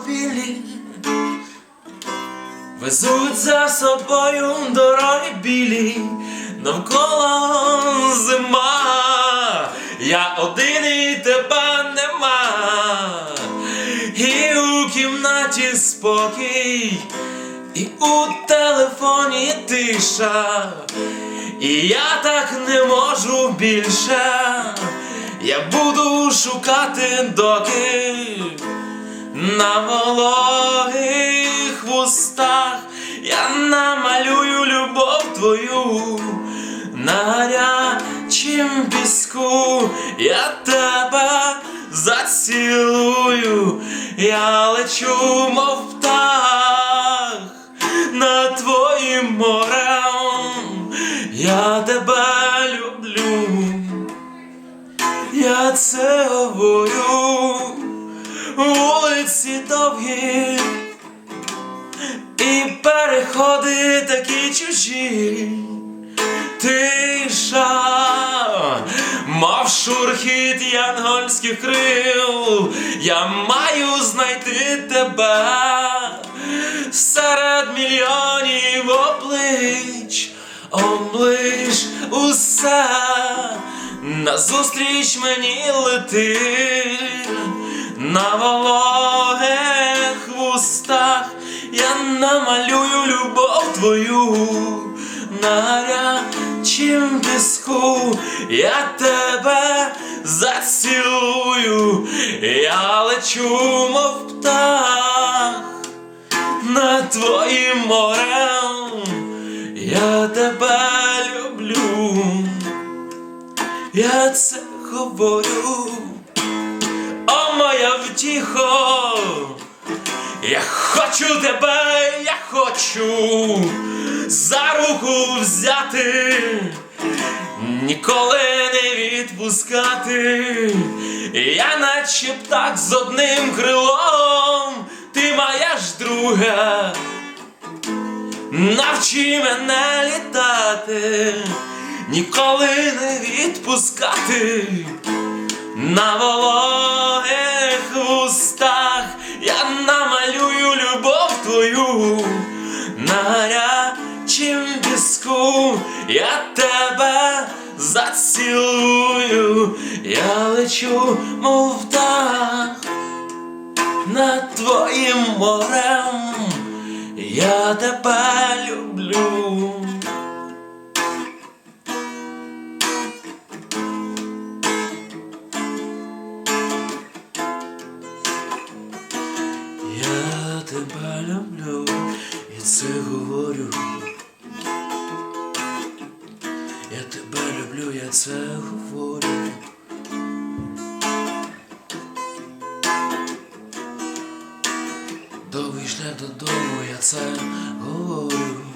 автомобілі везуть за собою дороги білі, навколо зима, я один і тебе нема, і у кімнаті спокій, і у телефоні тиша, і я так не можу більше. Я буду шукати доки на вологих вустах я намалюю любов твою. На гарячім піску, я тебе зацілую, я лечу, мов птах над твоїм морем, я тебе люблю. Я це говорю, вулиці довгі, і переходи такі чужі, тиша, мав шурхіт янгольських крил, я маю знайти тебе серед мільйонів облич, облиш усе. Назустріч мені лети на вологих вустах. Я намалюю любов твою на гарячім піску я тебе зацілую, я лечу, мов птах. Над твоїм морем, я тебе люблю. Я це говорю, моя втіхо, я хочу тебе, я хочу за руку взяти, ніколи не відпускати, я наче птах з одним крилом, ти моя ж друга. Навчи мене літати, ніколи не відпускати. На вологих на гарячім піску я тебе зацілую, я лечу, мов птах над твоїм морем. Я тебе люблю. Я тебе люблю це говорю. Я тебе люблю, я це говорю. Довгий шлях додому, я це говорю.